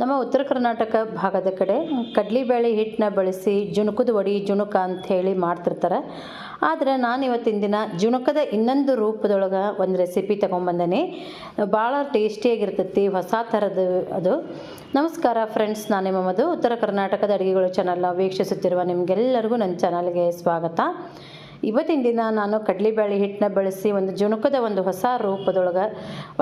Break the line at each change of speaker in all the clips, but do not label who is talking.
ನಮ್ಮ ಉತ್ತರ ಕರ್ನಾಟಕ ಭಾಗದ ಕಡೆ ಕಡಲೆಬೇಳೆ ಹಿಟ್ಟನ್ನ ಬಳಸಿ ಜುಣುಕದ ವಡಿ, ಜುಣುಕ ಹೇಳಿ ಮಾಡ್ತಿರ್ತಾರೆ. ಆದರೆ ನಾನು ಇವತ್ತಿನ ದಿನ ಜುಣುಕದ ಇನ್ನೊಂದು ರೂಪದೊಳಗೆ ಒಂದು ರೆಸಿಪಿ ತೊಗೊಂಬಂದೇನೆ. ಭಾಳ ಟೇಸ್ಟಿಯಾಗಿರ್ತೈತಿ ಹೊಸ ಥರದ ಅದು. ನಮಸ್ಕಾರ ಫ್ರೆಂಡ್ಸ್ ನಾನು ನಿಮ್ಮ ಉತ್ತರ ಕರ್ನಾಟಕದ ಅಡುಗೆಗಳು ಚಾನಲ್ನ ವೀಕ್ಷಿಸುತ್ತಿರುವ ನಿಮಗೆಲ್ಲರಿಗೂ ನನ್ನ ಚಾನಲ್ಗೆ ಸ್ವಾಗತ. ಇವತ್ತಿನ ದಿನ ನಾನು ಕಡಲೆಬೇಳೆ ಹಿಟ್ಟನ್ನ ಬಳಸಿ ಒಂದು ಜುಣುಕದ ಒಂದು ಹೊಸ ರೂಪದೊಳಗೆ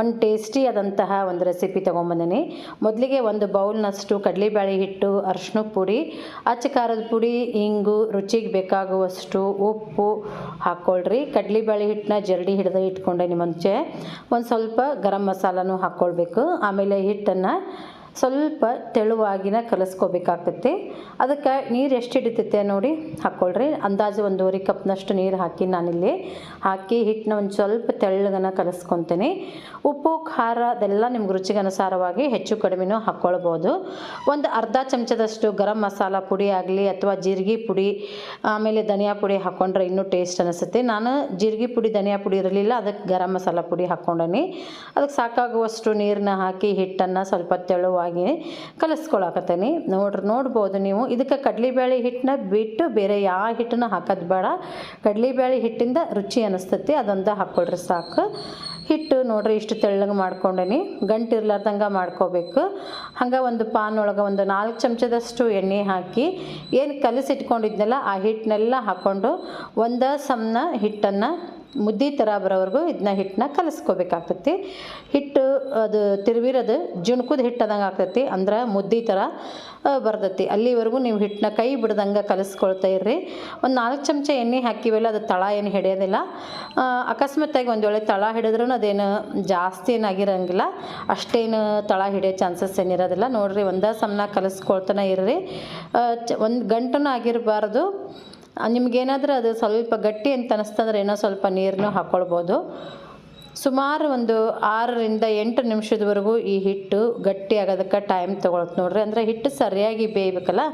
ಒಂದು ಟೇಸ್ಟಿ ಆದಂತಹ ಒಂದು ರೆಸಿಪಿ ತೊಗೊಂಬಂದಿನಿ. ಮೊದಲಿಗೆ ಒಂದು ಬೌಲ್ನಷ್ಟು ಕಡಲೆಬೇಳೆ ಹಿಟ್ಟು ಅರಿಶಿನ ಪುಡಿ ಅಚ್ಚ ಖಾರದ ಪುಡಿ, ಇಂಗು, ರುಚಿಗೆ ಬೇಕಾಗುವಷ್ಟು ಉಪ್ಪು ಹಾಕ್ಕೊಳ್ರಿ ಕಡಲೆಬೇಳೆ ಹಿಟ್ಟನ್ನ ಜರಡಿ ಹಿಡಿದು ಇಟ್ಕೊಂಡೆ ಮುಂಚೆ ಒಂದು ಸ್ವಲ್ಪ ಗರಂ ಮಸಾಲನೂ ಹಾಕ್ಕೊಳ್ಬೇಕು ಆಮೇಲೆ ಹಿಟ್ಟನ್ನು ಸ್ವಲ್ಪ ತೆಳುವಾಗಿನ ಕಲಿಸ್ಕೋಬೇಕಾಗ್ತೈತಿ. ಅದಕ್ಕೆ ನೀರು ಎಷ್ಟು ಹಿಡಿತೈತೆ ನೋಡಿ ಹಾಕ್ಕೊಳ್ರಿ ಅಂದಾಜು ಒಂದೂವರೆ ಕಪ್ನಷ್ಟು ನೀರು ಹಾಕಿ ನಾನಿಲ್ಲಿ ಹಾಕಿ ಹಿಟ್ಟನ್ನ ಒಂದು ಸ್ವಲ್ಪ ತೆಳ್ಳಗನ ಕಲಿಸ್ಕೊತೀನಿ. ಉಪ್ಪು, ಖಾರ ಅದೆಲ್ಲ ನಿಮ್ಗೆ ರುಚಿಗೆ ಅನುಸಾರವಾಗಿ ಹೆಚ್ಚು ಕಡಿಮೆನೂ ಹಾಕ್ಕೊಳ್ಬೋದು ಒಂದು ಅರ್ಧ ಚಮಚದಷ್ಟು ಗರಂ ಮಸಾಲ ಪುಡಿ ಆಗಲಿ ಅಥವಾ ಜೀರಿಗೆ ಪುಡಿ, ಆಮೇಲೆ ಧನಿಯಾ ಪುಡಿ ಹಾಕ್ಕೊಂಡ್ರೆ ಇನ್ನೂ ಟೇಸ್ಟ್ ಅನಿಸುತ್ತೆ. ನಾನು ಜೀರಿಗೆ ಪುಡಿ, ಧನಿಯಾ ಪುಡಿ ಇರಲಿಲ್ಲ, ಅದಕ್ಕೆ ಗರಂ ಮಸಾಲ ಪುಡಿ ಹಾಕ್ಕೊಂಡೇನಿ ಅದಕ್ಕೆ ಸಾಕಾಗುವಷ್ಟು ನೀರನ್ನ ಹಾಕಿ ಹಿಟ್ಟನ್ನು ಸ್ವಲ್ಪ ತೆಳುವಾಗಿ ಕಲಿಸ್ಕೊಳಕತ್ತೀನಿ. ನೋಡ್ರಿ, ನೋಡ್ಬೋದು ನೀವು. ಇದಕ್ಕೆ ಕಡಲೆಬೇಳೆ ಹಿಟ್ಟನ್ನ ಬಿಟ್ಟು ಬೇರೆ ಯಾವ ಹಿಟ್ಟನ್ನ ಹಾಕೋದು ಬೇಡ. ಕಡಲೆಬೇಳೆ ಹಿಟ್ಟಿಂದ ರುಚಿ ಅನಿಸ್ತೈತಿ, ಅದೊಂದು ಹಾಕ್ಕೊಳ್ರಿ ಸಾಕು. ಹಿಟ್ಟು ನೋಡ್ರಿ, ಇಷ್ಟು ತೆಳ್ಳಗೆ ಮಾಡ್ಕೊಂಡೇನಿ. ಗಂಟು ಇರ್ಲಾರ್ದಂಗೆ ಮಾಡ್ಕೋಬೇಕು. ಹಂಗೆ ಒಂದು ಪಾನ್ ಒಳಗೆ ಒಂದು ನಾಲ್ಕು ಚಮಚದಷ್ಟು ಎಣ್ಣೆ ಹಾಕಿ, ಏನು ಕಲಸಿಟ್ಕೊಂಡಿದ್ನಲ್ಲ, ಆ ಹಿಟ್ಟನ್ನೆಲ್ಲ ಹಾಕ್ಕೊಂಡು ಒಂದು ಸಮನ ಹಿಟ್ಟನ್ನು ಮುದ್ದೆ ಥರ ಬರೋವರೆಗೂ ಇದನ್ನ ಹಿಟ್ಟನ್ನ ಕಲಿಸ್ಕೋಬೇಕಾಗ್ತೈತಿ. ಹಿಟ್ಟು ಅದು ತಿರುವಿರೋದು ಜುಣ್ಕುದ ಹಿಟ್ಟದಂಗೆ ಆಗ್ತೈತಿ. ಅಂದ್ರೆ ಮುದ್ದೆ ಥರ ಬರ್ತೈತಿ. ಅಲ್ಲಿವರೆಗೂ ನೀವು ಹಿಟ್ಟನ್ನ ಕೈ ಬಿಡ್ದಂಗೆ ಕಲಸ್ಕೊಳ್ತಾ ಇರ್ರಿ. ಒಂದು ನಾಲ್ಕು ಚಮಚ ಎಣ್ಣೆ ಹಾಕಿವೆಲ್ಲ ಅದು ತಳ ಏನು ಹಿಡಿಯೋದಿಲ್ಲ. ಅಕಸ್ಮಾತ್ತಾಗಿ ಒಂದು ವೇಳೆ ತಳ ಹಿಡಿದ್ರೂ ಅದೇನು ಜಾಸ್ತಿ ಏನಾಗಿರೋಂಗಿಲ್ಲ ಅಷ್ಟೇನು ತಳ ಹಿಡಿಯೋ ಚಾನ್ಸಸ್ ಏನಿರೋದಿಲ್ಲ ನೋಡಿರಿ, ಒಂದೇ ಸಮನ ಕಲಿಸ್ಕೊಳ್ತಾನೆ ಇರ್ರಿ. ಒಂದು ಗಂಟನೂ ಆಗಿರಬಾರ್ದು. ನಿಮಗೇನಾದರೂ ಅದು ಸ್ವಲ್ಪ ಗಟ್ಟಿ ಅಂತ ಅನ್ನಿಸ್ತಂದ್ರೆ ಏನೋ ಸ್ವಲ್ಪ ನೀರನ್ನು ಹಾಕ್ಕೊಳ್ಬೋದು ಸುಮಾರು ಒಂದು ಆರರಿಂದ ಎಂಟು ನಿಮಿಷದವರೆಗೂ ಈ ಹಿಟ್ಟು ಗಟ್ಟಿ ಆಗೋದಕ್ಕೆ ಟೈಮ್ ತೊಗೊಳತ್ತೆ ನೋಡ್ರಿ. ಅಂದರೆ ಹಿಟ್ಟು ಸರಿಯಾಗಿ ಬೇಯಬೇಕಲ್ಲ?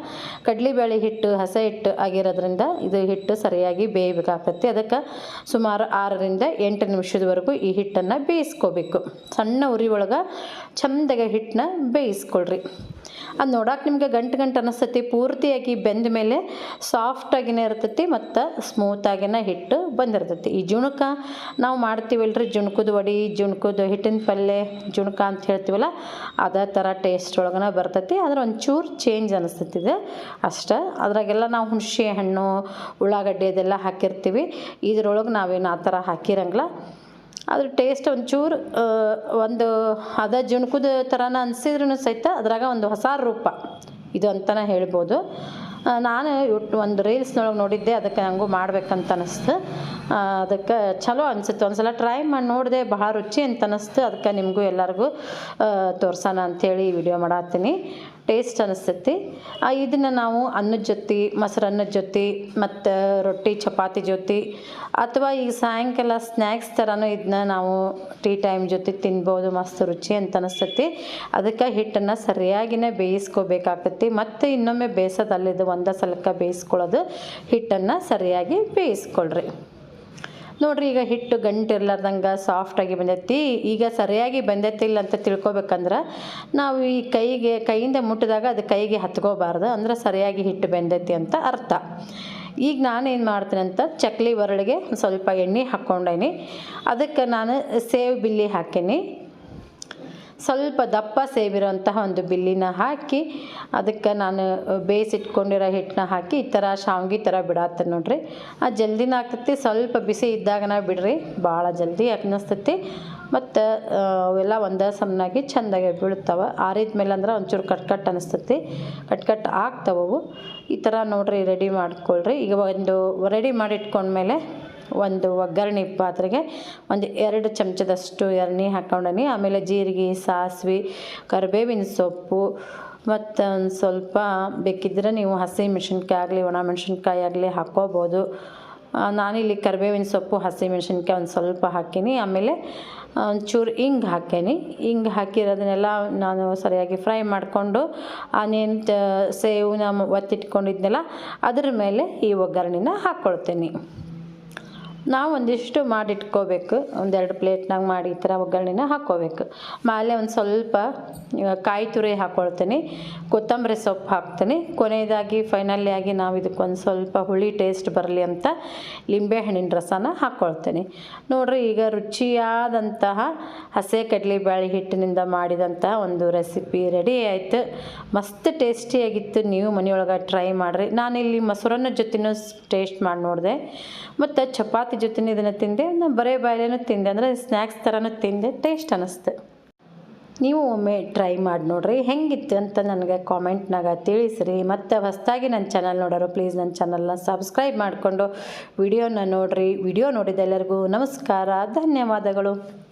ಕಡಲೆಬೇಳೆ ಹಿಟ್ಟು, ಹಸೆ ಹಿಟ್ಟು ಆಗಿರೋದ್ರಿಂದ ಇದು ಹಿಟ್ಟು ಸರಿಯಾಗಿ ಬೇಯಬೇಕಾಗ್ತೈತಿ. ಅದಕ್ಕೆ ಸುಮಾರು ಆರರಿಂದ ಎಂಟು ನಿಮಿಷದವರೆಗೂ ಈ ಹಿಟ್ಟನ್ನು ಬೇಯಿಸ್ಕೋಬೇಕು. ಸಣ್ಣ ಉರಿ ಒಳಗೆ ಚಂದಗೆ ಹಿಟ್ಟನ್ನ ಬೇಯಿಸ್ಕೊಳ್ರಿ. ಅದು ನೋಡೋಕೆ ನಿಮಗೆ ಗಂಟು ಗಂಟು ಅನಿಸ್ತೈತಿ. ಪೂರ್ತಿಯಾಗಿ ಬೆಂದ ಮೇಲೆ ಸಾಫ್ಟಾಗಿನೇ ಇರ್ತೈತಿ ಮತ್ತು ಸ್ಮೂತಾಗಿನ ಹಿಟ್ಟು ಬಂದಿರ್ತೈತಿ. ಈ ಜುಣುಕ ನಾವು ಮಾಡ್ತೀವಲ್ರಿ? ಜುಣುಕದ ವಡಿ, ಜುಣುಕದ ಹಿಟ್ಟಿನ ಪಲ್ಯ ಜುಣುಕ ಅಂತ ಹೇಳ್ತೀವಲ್ಲ, ಅದೇ ಥರ ಟೇಸ್ಟ್ ಒಳಗನ ಬರ್ತೈತಿ. ಆದ್ರೆ ಒಂಚೂರು ಚೇಂಜ್ ಅನಿಸ್ತೈತಿ ಇದು. ಅಷ್ಟೇ ಅದ್ರಾಗೆಲ್ಲ ನಾವು ಹುಣಸೆ ಹಣ್ಣು, ಉಳ್ಳಾಗಡ್ಡೆ ಅದೆಲ್ಲ ಹಾಕಿರ್ತೀವಿ. ಇದ್ರೊಳಗೆ ನಾವೇನು ಆ ಥರ ಹಾಕಿರಂಗಿಲ್ಲ. ಅದ್ರ ಟೇಸ್ಟ್ ಒಂಚೂರು ಒಂದು ಅದ ಜುಣುಕದ ಥರನ ಅನಿಸಿದ್ರೂ ಸಹಿತ ಅದ್ರಾಗ ಒಂದು ಹೊಸ ರೂಪ. ಇದು ಅಂತಲೇ ಹೇಳ್ಬೋದು. ನಾನು ಒಂದು ರೀಲ್ಸ್ನೊಳಗೆ ನೋಡಿದ್ದೆ, ಅದಕ್ಕೆ ನನಗೂ ಮಾಡ್ಬೇಕಂತ ಅನಿಸ್ತು. ಅದಕ್ಕೆ ಚಲೋ ಅನಿಸುತ್ತೆ. ಒಂದು ಸಲ ಟ್ರೈ ಮಾಡಿ ನೋಡಿದೆ, ಬಹಳ ರುಚಿ ಅಂತ ಅನಿಸ್ತು. ಅದಕ್ಕೆ ನಿಮಗೂ ಎಲ್ಲರಿಗೂ ತೋರ್ಸೋಣ ಅಂಥೇಳಿ ವಿಡಿಯೋ ಮಾಡತ್ತೀನಿ. ಟೇಸ್ಟ್ ಅನಿಸ್ತೈತಿ. ಇದನ್ನು ನಾವು ಅನ್ನದ ಜೊತೆ ಮೊಸರನ್ನದ ಜೊತೆ, ಮತ್ತು ರೊಟ್ಟಿ, ಚಪಾತಿ ಜೊತೆ, ಅಥವಾ ಈಗ ಸಾಯಂಕಾಲ ಸ್ನ್ಯಾಕ್ಸ್ ಥರನೂ ಇದನ್ನ ನಾವು ಟೀ ಟೈಮ್ ಜೊತೆ ತಿನ್ಬೋದು, ಮಸ್ತ್ ರುಚಿ ಅಂತ ಅನಿಸ್ತೈತಿ. ಅದಕ್ಕೆ ಹಿಟ್ಟನ್ನು ಸರಿಯಾಗಿನೇ ಬೇಯಿಸ್ಕೋಬೇಕಾಗ್ತೈತಿ ಮತ್ತು ಇನ್ನೊಮ್ಮೆ ಬೇಯಿಸೋದಲ್ಲಿದ್ದು ಒಂದೇ ಸಲಕ್ಕೆ ಬೇಯಿಸ್ಕೊಳ್ಳೋದು, ಹಿಟ್ಟನ್ನು ಸರಿಯಾಗಿ ಬೇಯಿಸ್ಕೊಳ್ರಿ. ನೋಡ್ರಿ, ಈಗ ಹಿಟ್ಟು ಗಂಟಿರ್ಲಾರ್ದಂಗೆ ಸಾಫ್ಟಾಗಿ ಬಂದೈತಿ. ಈಗ ಸರಿಯಾಗಿ ಬಂದೈತಿಲ್ಲ ಅಂತ ತಿಳ್ಕೊಬೇಕಂದ್ರೆ ನಾವು ಈ ಕೈಗೆ, ಕೈಯಿಂದ ಮುಟ್ಟಿದಾಗ ಅದು ಕೈಗೆ ಹತ್ಕೋಬಾರ್ದು. ಅಂದ್ರೆ ಸರಿಯಾಗಿ ಹಿಟ್ಟು ಬೆಂದೈತಿ ಅಂತ ಅರ್ಥ. ಈಗ ನಾನೇನು ಮಾಡ್ತೀನಿ ಅಂತ ಚಕ್ಲಿ ಒರಳಿಗೆ ಸ್ವಲ್ಪ ಎಣ್ಣೆ ಹಾಕ್ಕೊಂಡೇನಿ. ಅದಕ್ಕೆ ನಾನು ಸೇವ್ ಬಿಲ್ಲಿ ಹಾಕೀನಿ. ಸ್ವಲ್ಪ ದಪ್ಪ ಸೇವಿರುವಂತಹ ಒಂದು ಬಿಲ್ಲಿನ ಹಾಕಿ ಅದಕ್ಕೆ ನಾನು ಬೇಯಿಸಿಟ್ಕೊಂಡಿರೋ ಹಿಟ್ಟನ್ನ ಹಾಕಿ ಈ ಥರ ಶಾವ್ಗೆ ಥರ ಬಿಡತ್ತೆ ನೋಡ್ರಿ. ಆ ಜಲ್ದಿನ ಆಗ್ತೈತಿ, ಸ್ವಲ್ಪ ಬಿಸಿ ಇದ್ದಾಗನ ಬಿಡ್ರಿ, ಭಾಳ ಜಲ್ದಿ ಅನ್ನಿಸ್ತೈತಿ ಮತ್ತು ಅವೆಲ್ಲ ಒಂದೇ ಸಮನಾಗಿ ಚೆಂದಾಗಿ ಬೀಳ್ತಾವೆ. ಆರಿದ ಮೇಲೆ ಅಂದ್ರೆ ಒಂಚೂರು ಕಟ್ ಕಟ್ ಅನಿಸ್ತೈತಿ. ಕಟ್ ಕಟ್ ಆಗ್ತಾವವು. ಈ ಥರ ನೋಡ್ರಿ ರೆಡಿ ಮಾಡ್ಕೊಳ್ರಿ. ಈಗ ಒಂದು ರೆಡಿ ಮಾಡಿ ಇಟ್ಕೊಂಡ್ಮೇಲೆ ಒಂದು ಒಗ್ಗರಣೆ ಪಾತ್ರೆಗೆ ಒಂದು ಎರಡು ಚಮಚದಷ್ಟು ಎಣ್ಣೆ ಹಾಕ್ಕೊಂಡನಿ. ಆಮೇಲೆ ಜೀರಿಗೆ, ಸಾಸಿವೆ, ಕರಿಬೇವಿನ ಸೊಪ್ಪು ಮತ್ತು ಒಂದು ಸ್ವಲ್ಪ ಬೇಕಿದ್ದರೆ ನೀವು ಹಸಿ ಮೆಣಸಿನ್ಕಾಯಿ ಆಗಲಿ, ಒಣ ಮೆಣಸಿನ್ಕಾಯಿ ಆಗಲಿ ಹಾಕ್ಕೋಬೋದು. ನಾನಿಲ್ಲಿ ಕರಿಬೇವಿನ ಸೊಪ್ಪು, ಹಸಿ ಮೆಣಸಿನ್ಕಾಯಿ ಒಂದು ಸ್ವಲ್ಪ ಹಾಕೀನಿ. ಆಮೇಲೆ ಒಂಚೂರು ಹಿಂಗೆ ಹಾಕೇನಿ. ಹಿಂಗೆ ಹಾಕಿರೋದನ್ನೆಲ್ಲ ನಾನು ಸರಿಯಾಗಿ ಫ್ರೈ ಮಾಡಿಕೊಂಡು ಆನೇನು ಸೇವನ್ನ ಒತ್ತಿಟ್ಕೊಂಡಿದ್ನಲ್ಲ, ಅದ್ರ ಮೇಲೆ ಈ ಒಗ್ಗರಣೆನ ಹಾಕ್ಕೊಳ್ತೀನಿ ನಾವು ಒಂದಿಷ್ಟು ಮಾಡಿಟ್ಕೋಬೇಕು. ಒಂದೆರಡು ಪ್ಲೇಟ್ನಾಗ ಮಾಡಿ ಈ ಥರ ಒಗ್ಗರಣೆನ ಹಾಕ್ಕೋಬೇಕು. ಮೇಲೆ ಒಂದು ಸ್ವಲ್ಪ ಕಾಯಿ ತುರಿ ಹಾಕ್ಕೊಳ್ತೀನಿ ಕೊತ್ತಂಬರಿ ಸೊಪ್ಪು ಹಾಕ್ತೀನಿ. ಕೊನೆಯದಾಗಿ ಫೈನಲಿ ಆಗಿ ನಾವು ಇದಕ್ಕೊಂದು ಸ್ವಲ್ಪ ಹುಳಿ ಟೇಸ್ಟ್ ಬರಲಿ ಅಂತ ಲಿಂಬೆಹಣ್ಣಿನ ರಸನ ಹಾಕ್ಕೊಳ್ತೀನಿ ನೋಡ್ರಿ, ಈಗ ರುಚಿಯಾದಂತಹ ಹಸೆ ಕಡಲೆಬೇಳೆ ಹಿಟ್ಟಿನಿಂದ ಮಾಡಿದಂತಹ ಒಂದು ರೆಸಿಪಿ ರೆಡಿ ಆಯಿತು. ಮಸ್ತ್ ಟೇಸ್ಟಿಯಾಗಿತ್ತು ನೀವು ಮನೆಯೊಳಗೆ ಟ್ರೈ ಮಾಡಿರಿ. ನಾನಿಲ್ಲಿ ಮೊಸರನ್ನ ಜೊತೆನೂ ಟೇಸ್ಟ್ ಮಾಡಿ ನೋಡಿದೆ. ಮತ್ತು ಚಪಾತಿ ಜೊತೆನೂ ಇದನ್ನು ತಿಂದೆ. ನಾನು ಬರೇ ಬಾಯಲೇನೂ ತಿಂದೆ. ಅಂದರೆ ಸ್ನ್ಯಾಕ್ಸ್ ಥರನೂ ತಿಂದೆ. ಟೇಸ್ಟ್ ಅನ್ನಿಸ್ತು ನೀವು ಒಮ್ಮೆ ಟ್ರೈ ಮಾಡಿ ನೋಡ್ರಿ. ಹೆಂಗಿತ್ತು ಅಂತ ನನಗೆ ಕಾಮೆಂಟ್ನಾಗ ತಿಳಿಸ್ರಿ. ಮತ್ತು ಹೊಸದಾಗಿ ನನ್ನ ಚಾನಲ್ ನೋಡೋರು ಪ್ಲೀಸ್ ನನ್ನ ಚಾನಲ್ನ ಸಬ್ಸ್ಕ್ರೈಬ್ ಮಾಡಿಕೊಂಡು ವಿಡಿಯೋನ ನೋಡಿರಿ. ವಿಡಿಯೋ ನೋಡಿದ ಎಲ್ಲರಿಗೂ ನಮಸ್ಕಾರ. ಧನ್ಯವಾದಗಳು.